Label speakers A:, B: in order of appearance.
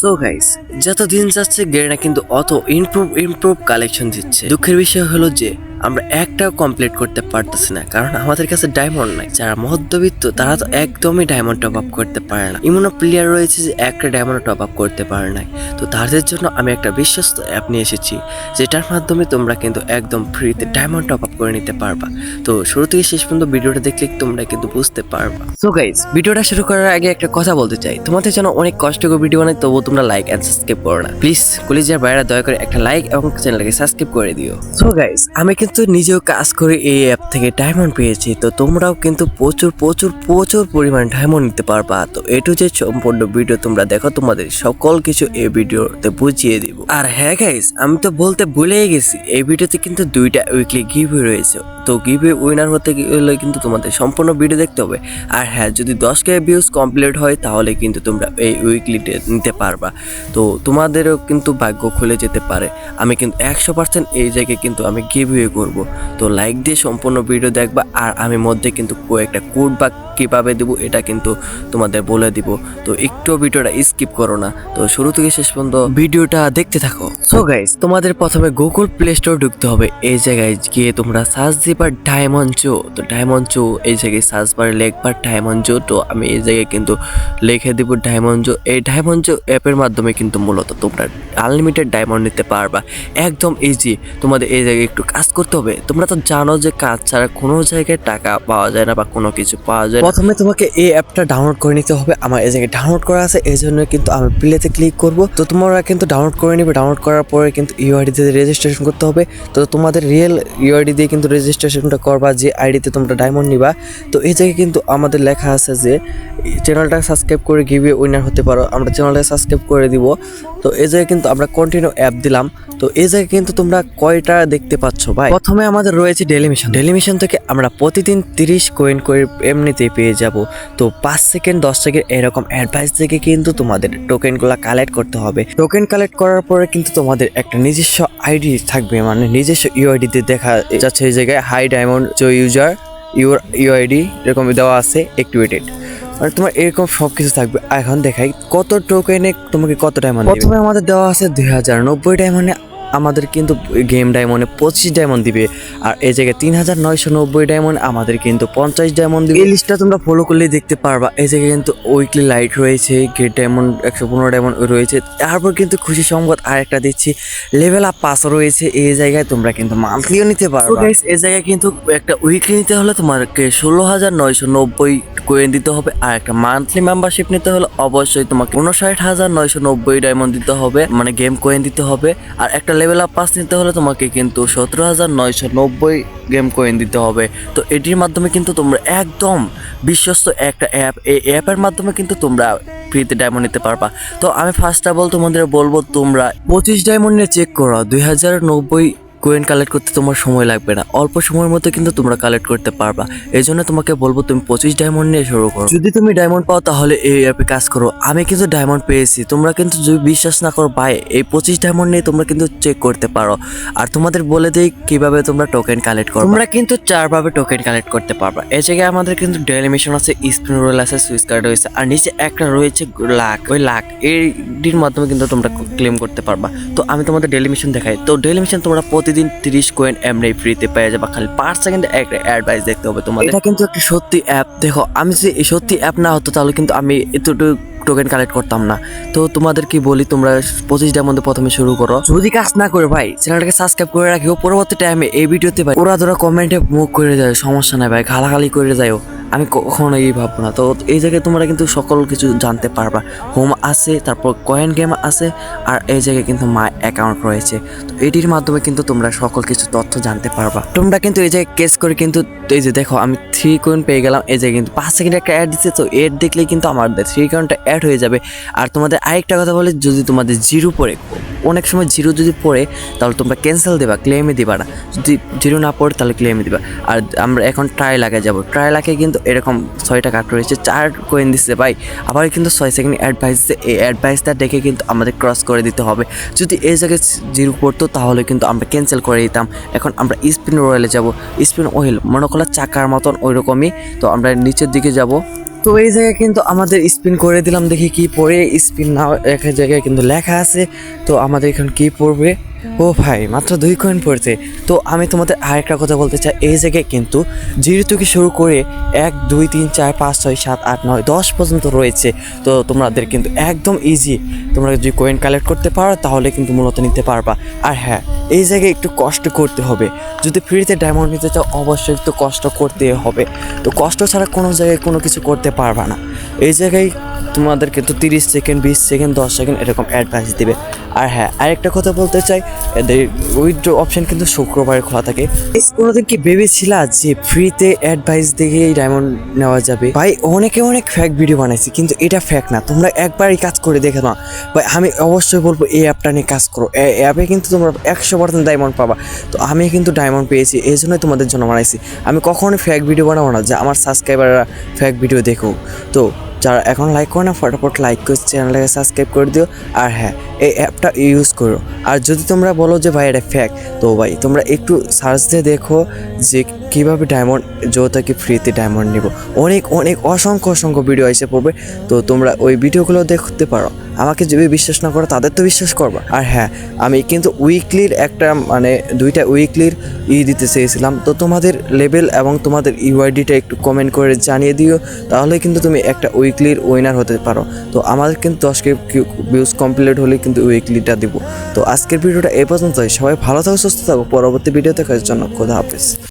A: so guys যত দিন যাচ্ছে গ্রেনা কিন্তু অত ইমপ্রুভ ইমপ্রুভ কালেকশন দিচ্ছে দুঃখের বিষয় হলো যে আমরা একটাও কমপ্লিট করতে পারতেছি না কারণ আমাদের কাছে ডায়মন্ড নাই যারা মধ্যবিত্ত তারা তো একদমই ডায়মন্ড টপ আপ করতে পারে না এমনও প্লেয়ার রয়েছে যে একটা ডায়মন্ড টপ আপ করতে পারে না তো তাদের জন্য আমি একটা বিশ্বস্ত অ্যাপ নিয়ে এসেছি যেটার মাধ্যমে তোমরা কিন্তু একদম ফ্রিতে ডায়মন্ড টপ আপ করে নিতে পারবা তো শুরু থেকে শেষ পর্যন্ত ভিডিওটা দেখলে তোমরা কিন্তু বুঝতে পারবা সো গাইজ ভিডিওটা শুরু করার আগে একটা কথা বলতে চাই তোমাদের জন্য অনেক কষ্ট করে ভিডিও বানাই তবুও তোমরা লাইক অ্যান্ড সাবস্ক্রাইব করো না প্লিজ কলিজার বাইরে দয়া করে একটা লাইক এবং চ্যানেলকে সাবস্ক্রাইব করে দিও সো গাইজ আমি কিন্তু কিন্তু নিজেও কাজ করে এই অ্যাপ থেকে ডায়মন্ড পেয়েছি তো তোমরাও কিন্তু প্রচুর প্রচুর প্রচুর পরিমাণে ডায়মন্ড নিতে পারবা তো এটু যে সম্পূর্ণ ভিডিও তোমরা দেখো তোমাদের সকল কিছু এই ভিডিওতে বুঝিয়ে দিব আর হ্যাঁ গাইস আমি তো বলতে ভুলে গেছি এই ভিডিওতে কিন্তু দুইটা উইকলি গিভে রয়েছে তো গিভে উইনার হতে গেলে কিন্তু তোমাদের সম্পূর্ণ ভিডিও দেখতে হবে আর হ্যাঁ যদি দশ কে ভিউজ কমপ্লিট হয় তাহলে কিন্তু তোমরা এই উইকলি নিতে পারবা তো তোমাদেরও কিন্তু ভাগ্য খুলে যেতে পারে আমি কিন্তু একশো পার্সেন্ট এই জায়গায় কিন্তু আমি গিভ করব তো লাইক দিয়ে সম্পূর্ণ ভিডিও দেখবা আর আমি মধ্যে কিন্তু কয়েকটা কোড বা কীভাবে দেবো এটা কিন্তু তোমাদের বলে দিব তো একটু ভিডিওটা স্কিপ করো না তো শুরু থেকে শেষ পর্যন্ত ভিডিওটা দেখতে থাকো সো গাইজ তোমাদের প্রথমে গুগল প্লে স্টোর ঢুকতে হবে এই জায়গায় গিয়ে তোমরা সার্চ দিবার ডায়মন্ড জো তো ডায়মন্ড জো এই জায়গায় সার্চ বার লেখবার ডায়মন্ড জো তো আমি এই জায়গায় কিন্তু লিখে দিব ডায়মন্ড জো এই ডায়মন্ড জো অ্যাপের মাধ্যমে কিন্তু মূলত তোমরা আনলিমিটেড ডায়মন্ড নিতে পারবা একদম ইজি তোমাদের এই জায়গায় একটু কাজ করতে হবে তোমরা তো জানো যে কাজ ছাড়া কোনো জায়গায় টাকা পাওয়া যায় না বা কোনো কিছু পাওয়া যায় প্রথমে তোমাকে এই অ্যাপটা ডাউনলোড করে নিতে হবে আমার এই জায়গায় ডাউনলোড করা আছে এই জন্য কিন্তু আমি প্লেতে ক্লিক করবো তো তোমরা কিন্তু ডাউনলোড করে নিবে ডাউনলোড করা করার পরে কিন্তু ইউআইডি দিয়ে রেজিস্ট্রেশন করতে হবে তো তোমাদের রিয়েল ইউআইডি দিয়ে কিন্তু রেজিস্ট্রেশনটা করবা যে আইডিতে তোমরা ডায়মন্ড নিবা তো এই জায়গায় কিন্তু আমাদের লেখা আছে যে চ্যানেলটা সাবস্ক্রাইব করে গিয়ে উইনার হতে পারো আমরা চ্যানেলটা সাবস্ক্রাইব করে দিব তো এই জায়গায় কিন্তু আমরা কন্টিনিউ অ্যাপ দিলাম তো এই জায়গায় কিন্তু তোমরা কয়টা দেখতে পাচ্ছ ভাই প্রথমে আমাদের রয়েছে ডেলিমিশন ডেলিমিশন থেকে আমরা প্রতিদিন তিরিশ কয়েন করে এমনিতেই পেয়ে যাব তো পাঁচ সেকেন্ড দশ সেকেন্ড এরকম অ্যাডভাইস থেকে কিন্তু তোমাদের টোকেনগুলো কালেক্ট করতে হবে টোকেন কালেক্ট করার পরে কিন্তু তোমাদের একটা নিজস্ব আইডি থাকবে মানে নিজস্ব ইউআইডিতে দেখা যাচ্ছে এই জায়গায় হাই ডায়মন্ড জো ইউজার ইউর ইউআইডি এরকম দেওয়া আছে অ্যাক্টিভেটেড মানে তোমার এরকম সব কিছু থাকবে এখন দেখাই কত টোকেনে তোমাকে কত ডায়মন্ড প্রথমে আমাদের দেওয়া আছে দুই হাজার নব্বই ডায়মন্ডে আমাদের কিন্তু গেম ডায়মন্ডে পঁচিশ ডায়মন্ড দিবে আর এই জায়গায় তিন হাজার নয়শো নব্বই ডায়মন্ড আমাদের কিন্তু পঞ্চাশ ডায়মন্ড দিবে এই লিস্টটা তোমরা ফলো করলেই দেখতে পারবা এই জায়গায় কিন্তু উইকলি লাইট রয়েছে গেট ডায়মন্ড একশো পনেরো ডায়মন্ড রয়েছে তারপর কিন্তু খুশি সংবাদ আর একটা দিচ্ছি লেভেল আপ পাস রয়েছে এই জায়গায় তোমরা কিন্তু মান্থলিও নিতে পারো এই জায়গায় কিন্তু একটা উইকলি নিতে হলে তোমাকে ষোলো হাজার নয়শো নব্বই কোয়েন দিতে হবে আর একটা মান্থলি মেম্বারশিপ নিতে হলে অবশ্যই তোমাকে উনষাট হাজার নয়শো নব্বই ডায়মন্ড দিতে হবে মানে গেম কোয়েন দিতে হবে আর একটা লেভেল আপ পাস নিতে হলে তোমাকে কিন্তু সতেরো হাজার নয়শো নব্বই গেম কয়েন দিতে হবে তো এটির মাধ্যমে কিন্তু তোমরা একদম বিশ্বস্ত একটা অ্যাপ এই অ্যাপের মাধ্যমে কিন্তু তোমরা ফ্রিতে ডায়মন্ড নিতে পারবা তো আমি ফার্স্ট অফ অল তোমাদের বলবো তোমরা পঁচিশ ডায়মন্ড নিয়ে চেক করো দুই হাজার নব্বই কোয়েন কালেক্ট করতে তোমার সময় লাগবে না অল্প সময়ের মধ্যে কিন্তু তোমরা কালেক্ট করতে পারবা এই জন্য তোমাকে বলবো তুমি পঁচিশ ডায়মন্ড নিয়ে শুরু করো যদি তুমি ডায়মন্ড পাও তাহলে এই অ্যাপে কাজ করো আমি কিন্তু ডায়মন্ড পেয়েছি তোমরা কিন্তু যদি বিশ্বাস না করো ভাই এই পঁচিশ ডায়মন্ড নিয়ে তোমরা কিন্তু চেক করতে পারো আর তোমাদের বলে দিই কিভাবে তোমরা টোকেন কালেক্ট করো তোমরা কিন্তু চারভাবে টোকেন কালেক্ট করতে পারবা এই জায়গায় আমাদের কিন্তু ডেলি মিশন আছে স্পিন রোল আছে সুইচ কার্ড রয়েছে আর নিচে একটা রয়েছে লাখ ওই লাখ এইটির মাধ্যমে কিন্তু তোমরা ক্লেম করতে পারবা তো আমি তোমাদের ডেলি মিশন দেখাই তো ডেলি মিশন তোমরা প্রতি প্রতিদিন তিরিশ কয়েন এমনি ফ্রিতে পেয়ে যাবে খালি পাঁচ সেকেন্ডে একটা অ্যাডভাইস দেখতে হবে তোমার এটা কিন্তু একটা সত্যি অ্যাপ দেখো আমি যে সত্যি অ্যাপ না হতো তাহলে কিন্তু আমি এতটুকু টোকেন কালেক্ট করতাম না তো তোমাদের কি বলি তোমরা পঁচিশটার মধ্যে প্রথমে শুরু করো যদি কাজ না করে ভাই চ্যানেলটাকে সাবস্ক্রাইব করে রাখিও পরবর্তী টাইমে এই ভিডিওতে ভাই ওরা ধরো কমেন্টে মুখ করে যায় সমস্যা নাই ভাই খালাখালি করে যায়ও আমি কখনোই ভাববো না তো এই জায়গায় তোমরা কিন্তু সকল কিছু জানতে পারবা হোম আছে তারপর কয়েন গেম আছে আর এই জায়গায় কিন্তু মাই অ্যাকাউন্ট রয়েছে তো এটির মাধ্যমে কিন্তু তোমরা সকল কিছু তথ্য জানতে পারবা তোমরা কিন্তু এই জায়গায় কেস করে কিন্তু এই যে দেখো আমি থ্রি কয়েন পেয়ে গেলাম এই যে কিন্তু পাঁচ সেকেন্ডে একটা অ্যাড দিচ্ছে তো এড দেখলে কিন্তু আমাদের থ্রি কয়েনটা অ্যাড হয়ে যাবে আর তোমাদের আরেকটা কথা বলে যদি তোমাদের জিরো পড়ে অনেক সময় জিরো যদি পড়ে তাহলে তোমরা ক্যান্সেল দেবা ক্লেমে দিবা না যদি জিরো না পড়ে তাহলে ক্লেমে দিবা আর আমরা এখন ট্রাই লাগে যাব ট্রাই লাগে কিন্তু এরকম ছয়টা কাট রয়েছে চার কয়েন দিচ্ছে ভাই আবার কিন্তু ছয় সেকেন্ড অ্যাডভাইস দিচ্ছে এই অ্যাডভাইসটা দেখে কিন্তু আমাদের ক্রস করে দিতে হবে যদি এই জায়গায় জিরো পড়তো তাহলে কিন্তু আমরা ক্যান্সেল করে দিতাম এখন আমরা স্পিন রয়েলে যাব স্পিন অয়েল মনে করলাম চাকার মতন ওই ওইরকমই তো আমরা নিচের দিকে যাব তো এই জায়গায় কিন্তু আমাদের স্পিন করে দিলাম দেখি কি পড়ে স্পিন না এক জায়গায় কিন্তু লেখা আছে তো আমাদের এখন কি পড়বে ও ভাই মাত্র দুই কয়েন পড়ছে তো আমি তোমাদের আরেকটা কথা বলতে চাই এই জায়গায় কিন্তু জিরো থেকে শুরু করে এক দুই তিন চার পাঁচ ছয় সাত আট নয় দশ পর্যন্ত রয়েছে তো তোমাদের কিন্তু একদম ইজি তোমরা যদি কয়েন কালেক্ট করতে পারো তাহলে কিন্তু মূলত নিতে পারবা আর হ্যাঁ এই জায়গায় একটু কষ্ট করতে হবে যদি ফ্রিতে ডায়মন্ড নিতে চাও অবশ্যই একটু কষ্ট করতে হবে তো কষ্ট ছাড়া কোনো জায়গায় কোনো কিছু করতে পারবা না এই জায়গায় তোমাদের কিন্তু তিরিশ সেকেন্ড বিশ সেকেন্ড দশ সেকেন্ড এরকম অ্যাডভাইস দেবে আর হ্যাঁ আরেকটা কথা বলতে চাই এদের উইথড্রো অপশন কিন্তু শুক্রবারে খোলা থাকে কোনোদিন কি ভেবেছিল যে ফ্রিতে অ্যাডভাইস এই ডায়মন্ড নেওয়া যাবে ভাই অনেকে অনেক ফ্যাক ভিডিও বানাইছি কিন্তু এটা ফ্যাক না তোমরা একবারই কাজ করে দেখে না ভাই আমি অবশ্যই বলবো এই অ্যাপটা নিয়ে কাজ করো এই অ্যাপে কিন্তু তোমরা একশো পার্সেন্ট ডায়মন্ড পাবা তো আমি কিন্তু ডায়মন্ড পেয়েছি এই জন্যই তোমাদের জন্য বানাইছি আমি কখনোই ফ্যাক ভিডিও বানাবো না যে আমার সাবস্ক্রাইবাররা ফ্যাক ভিডিও দেখুক তো যারা এখন লাইক করে না ফটাফট লাইক করে চ্যানেলটাকে সাবস্ক্রাইব করে দিও আর হ্যাঁ এই অ্যাপটা ইউজ করো আর যদি তোমরা বলো যে ভাই এটা ফ্যাক তো ভাই তোমরা একটু সার্চ দিয়ে দেখো যে কীভাবে ডায়মন্ড থেকে ফ্রিতে ডায়মন্ড নিব অনেক অনেক অসংখ্য অসংখ্য ভিডিও এসে পড়বে তো তোমরা ওই ভিডিওগুলো দেখতে পারো আমাকে যেভাবে বিশ্বাস না করো তাদের তো বিশ্বাস করবো আর হ্যাঁ আমি কিন্তু উইকলির একটা মানে দুইটা উইকলির ই দিতে চেয়েছিলাম তো তোমাদের লেভেল এবং তোমাদের ইউআইডিটা e একটু কমেন্ট করে জানিয়ে দিও তাহলে কিন্তু তুমি একটা উইকলির উইনার হতে পারো তো আমাদের কিন্তু দশকে ভিউজ কমপ্লিট হলে কিন্তু উইকলিটা দিব তো আজকের ভিডিওটা এ পর্যন্তই সবাই ভালো থাকো সুস্থ থাকো পরবর্তী ভিডিও দেখার জন্য খোদা হাফেজ